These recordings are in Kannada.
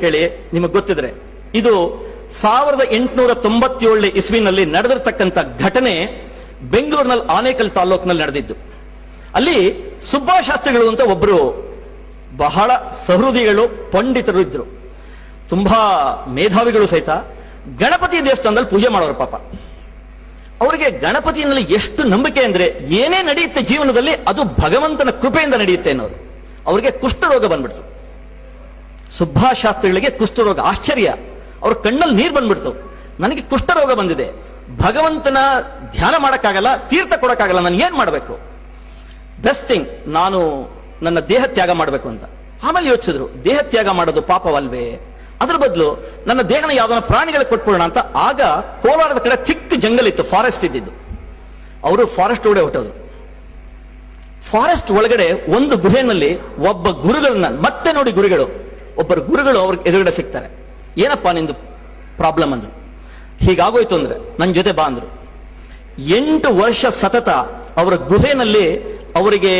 ಹೇಳಿ ನಿಮಗೆ ಗೊತ್ತಿದ್ರೆ. ಇದು ಸಾವಿರದ ಎಂಟುನೂರ ತೊಂಬತ್ತೇಳನೇ ಇಸ್ವಿನಲ್ಲಿ ನಡೆದಿರ್ತಕ್ಕಂಥ ಘಟನೆ ಬೆಂಗಳೂರಿನಲ್ಲಿ ಆನೇಕಲ್ ತಾಲೂಕಿನಲ್ಲಿ ನಡೆದಿದ್ದು. ಅಲ್ಲಿ ಸುಬ್ಬಾಶಾಸ್ತ್ರಿಗಳು ಅಂತ ಒಬ್ಬರು ಬಹಳ ಸಹೃದಿಗಳು, ಪಂಡಿತರು ಇದ್ರು. ತುಂಬಾ ಮೇಧಾವಿಗಳು ಸಹಿತ ಗಣಪತಿ ದೇವಸ್ಥಾನದಲ್ಲಿ ಪೂಜೆ ಮಾಡೋರು ಪಾಪ. ಅವರಿಗೆ ಗಣಪತಿಯಲ್ಲಿ ಎಷ್ಟು ನಂಬಿಕೆ ಅಂದ್ರೆ ಏನೇ ನಡೆಯುತ್ತೆ ಜೀವನದಲ್ಲಿ ಅದು ಭಗವಂತನ ಕೃಪೆಯಿಂದ ನಡೆಯುತ್ತೆ ಅನ್ನೋರು ಅವರಿಗೆ ಕುಷ್ಠರೋಗ ಬಂದ್ಬಿಡ್ತು. ಸುಭಾಶಾಸ್ತ್ರಿಗಳಿಗೆ ಕುಷ್ಠರೋಗ ಆಶ್ಚರ್ಯ. ಅವ್ರ ಕಣ್ಣಲ್ಲಿ ನೀರು ಬಂದ್ಬಿಡ್ತು. ನನಗೆ ಕುಷ್ಠರೋಗ ಬಂದಿದೆ. ಭಗವಂತನ ಧ್ಯಾನ ಮಾಡೋಕ್ಕಾಗಲ್ಲ, ತೀರ್ಥ ಕೊಡೋಕ್ಕಾಗಲ್ಲ, ನಾನು ಏನು ಮಾಡಬೇಕು? ಬೆಸ್ಟ್ ಥಿಂಗ್ ನಾನು ನನ್ನ ದೇಹ ತ್ಯಾಗ ಮಾಡಬೇಕು ಅಂತ. ಆಮೇಲೆ ಯೋಚಿಸಿದ್ರು, ದೇಹ ತ್ಯಾಗ ಮಾಡೋದು ಪಾಪವಲ್ವೇ? ಅದ್ರ ಬದಲು ನನ್ನ ದೇಹನ ಯಾವ್ದನ್ನ ಪ್ರಾಣಿಗಳಿಗೆ ಕೊಟ್ಬಿಡೋಣ ಅಂತ. ಆಗ ಕೋಲಾರದ ಕಡೆ ಥಿಕ್ ಜಂಗಲ್ ಇತ್ತು ಫಾರೆಸ್ಟ್ ಇದ್ದಿದ್ದು. ಅವರು ಫಾರೆಸ್ಟ್ ಒಳಗಡೆ ಹೊಟ್ಟೋದ್ರು ಫಾರೆಸ್ಟ್ ಒಳಗಡೆ ಒಂದು ಗುಹೆನಲ್ಲಿ ಒಬ್ಬ ಗುರುಗಳನ್ನ, ಮತ್ತೆ ನೋಡಿ ಗುರುಗಳು ಒಬ್ಬರು ಗುರುಗಳು ಅವ್ರಿಗೆ ಎದುರುಗಡೆ ಸಿಗ್ತಾರೆ. ಏನಪ್ಪಾ ನಿಂದು ಪ್ರಾಬ್ಲಮ್ ಅಂದರು? ಹೀಗಾಗೋಯ್ತು ಅಂದ್ರೆ ನನ್ನ ಜೊತೆ ಬಾ ಅಂದ್ರು. ಎಂಟು ವರ್ಷ ಸತತ ಅವರ ಗುಹೆನಲ್ಲಿ ಅವರಿಗೆ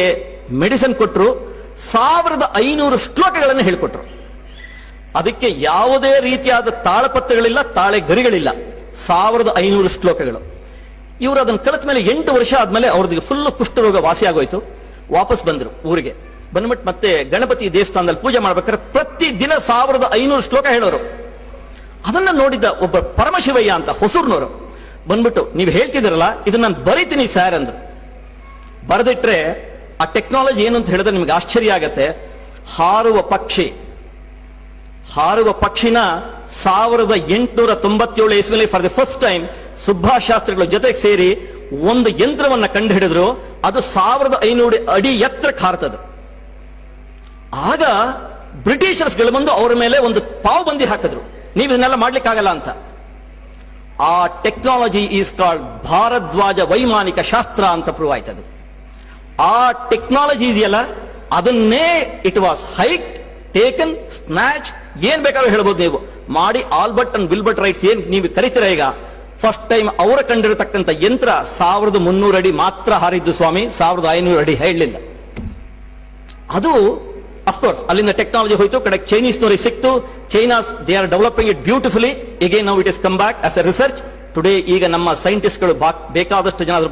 ಮೆಡಿಸಿನ್ ಕೊಟ್ಟರು ಸಾವಿರದ ಐನೂರು ಶ್ಲೋಕಗಳನ್ನು ಹೇಳಿಕೊಟ್ರು. ಅದಕ್ಕೆ ಯಾವುದೇ ರೀತಿಯಾದ ತಾಳಪತ್ರಗಳಿಲ್ಲ ತಾಳೆ ಗರಿಗಳಿಲ್ಲ ಸಾವಿರದ ಐನೂರು ಶ್ಲೋಕಗಳು. ಇವರು ಅದನ್ನು ಕಲಿತ ಮೇಲೆ ಎಂಟು ವರ್ಷ ಆದ್ಮೇಲೆ ಅವ್ರದ್ದು ಫುಲ್ ಕುಷ್ಠರೋಗ ವಾಸಿಯಾಗೋಯ್ತು ವಾಪಸ್ ಬಂದರು ಊರಿಗೆ. ಬಂದ್ಬಿಟ್ಟು ಮತ್ತೆ ಗಣಪತಿ ದೇವಸ್ಥಾನದಲ್ಲಿ ಪೂಜೆ ಮಾಡ್ಬೇಕಾದ್ರೆ ಪ್ರತಿ ದಿನ ಸಾವಿರದ ಐನೂರು ಶ್ಲೋಕ ಹೇಳೋರು. ಅದನ್ನ ನೋಡಿದ್ದ ಒಬ್ಬ ಪರಮಶಿವಯ್ಯ ಅಂತ ಹೊಸೂರ್ನವರು. ಬಂದ್ಬಿಟ್ಟು, ನೀವು ಹೇಳ್ತಿದ್ದೀರಲ್ಲ, ಇದನ್ನ ನಾನು ಬರೀತೀನಿ ಸರ್ ಅಂದ್ರು. ಬರೆದಿಟ್ರೆ, ಆ ಟೆಕ್ನಾಲಜಿ ಏನು ಅಂತ ಹೇಳಿದ್ರೆ ನಿಮ್ಗೆ ಆಶ್ಚರ್ಯ ಆಗತ್ತೆ. ಹಾರುವ ಪಕ್ಷಿ. ಹಾರುವ ಪಕ್ಷಿನ ಸಾವಿರದ ಎಂಟುನೂರ ತೊಂಬತ್ತೇಳು ಇಸ್ವಿಲಿ ಫಾರ್ ದಿ ಫಸ್ಟ್ ಟೈಮ್ ಸುಭಾಶಾಸ್ತ್ರಿಗಳ ಜೊತೆಗೆ ಸೇರಿ ಒಂದು ಯಂತ್ರವನ್ನ ಕಂಡು ಹಿಡಿದ್ರು ಅದು ಸಾವಿರದ ಐನೂರು ಅಡಿ ಎತ್ತರಕ್ಕೆ ಹಾರ್ತದು ಆಗ ಬ್ರಿಟಿಷರ್ಸ್ಗಳು ಬಂದು ಅವರ ಮೇಲೆ ಒಂದು ಪಾವು ಬಂದಿ ಹಾಕಿದ್ರು. ನೀವು ಇದನ್ನೆಲ್ಲ ಮಾಡ್ಲಿಕ್ಕಾಗಲ್ಲ ಅಂತ. ಆ ಟೆಕ್ನಾಲಜಿ ಈಸ್ ಕಾಲ್ಡ್ ಭಾರದ್ವಾಜ ವೈಮಾನಿಕ ಶಾಸ್ತ್ರ ಅಂತ ಪ್ರೂವ್ ಆಯ್ತದು. ಆ ಟೆಕ್ನಾಲಜಿ ಇದೆಯಲ್ಲ? ಅದನ್ನೇ it was hike taken snatch ಏನ್ ಬೇಕಾದ್ರೂ ಹೇಳ್ಬೋದು ನೀವು. ಮಾಡಿ ಆಲ್ಬರ್ಟ್ ಅಂಡ್ ವಿಲ್ಬರ್ಟ್ ರೈಟ್ಸ್ ಏನ್ ನೀವು ಕರಿತೀರ ಈಗ? ಫಸ್ಟ್ ಟೈಮ್ ಅವರ ಕಂಡಿರತಕ್ಕಂಥ ಯಂತ್ರ ಸಾವಿರದ ಮುನ್ನೂರು ಅಡಿ ಮಾತ್ರ ಹಾರಿದ್ದು ಸ್ವಾಮಿ, ಸಾವಿರದ ಐನೂರು ಅಡಿ ಹೇಳಲಿಲ್ಲ. ಅದು ಅಫ್ಕೋರ್ಸ್ ಅಲ್ಲಿಂದ ಟೆಕ್ನಾಲಜಿ ಹೋಯ್ತು, ಕಡೆ ಚೈನೀಸ್ ಚೈನೀಸ್ನವರಿಗೆ ಸಿಕ್ತು. China's they are developing it beautifully again now it is come back as a research today ಈಗ ನಮ್ಮ ಸೈಂಟಿಸ್ಟ್ಗಳು ಬೇಕಾದಷ್ಟು ಜನ ಅದ್ರ